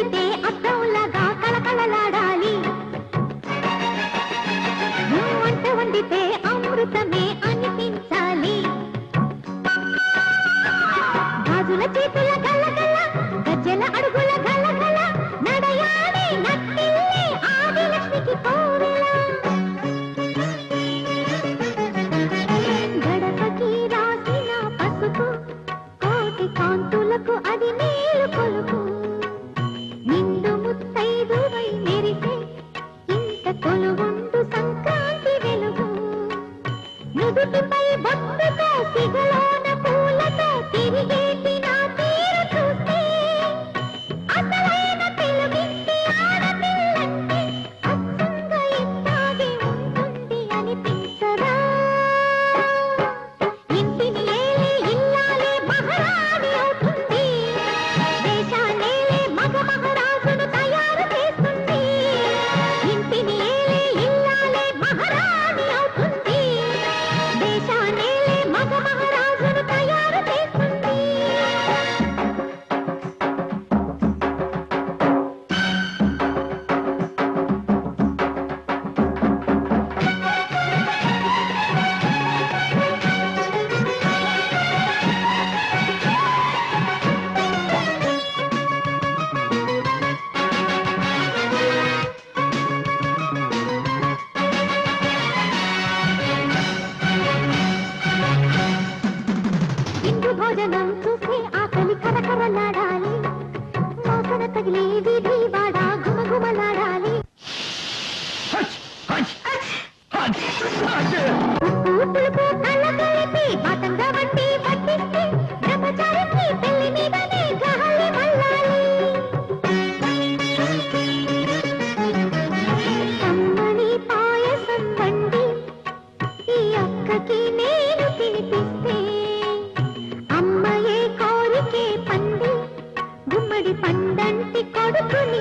ఇల్లు అద్దంలాగా కళకళలాడాలి. వంట వండితే అమృతమే అనిపించాలి. గాజుల చేతుల గల్లగల్ల గజ్జల అడుగుల గల్లగల్ల నడయాలి నట్టిల్లే ఆదిలక్ష్మికి గడపకి రాసిన పసుపు కోటి కాంతులకు ఇంత కొలువుండు సంక్రాంతి వెలుగు. నుదుటిపై బొట్టుతో సిగలోన పూలతో తిరిగేటి ఇందు చూసి ఆకలి కరకరలాడాలి. మోసన తగిలే వీధి వాడ గుమగుమలాడాలి ఉప్పు పులుపు కళ్ళ కలిపి వడ్డిస్తే బ్రహ్మచారికి పెళ్ళి మీదనే మల్లాలి పాయసం వండి ఈ అక్కకి నేను తినిపిస్తే కొడంటి కొడుకుని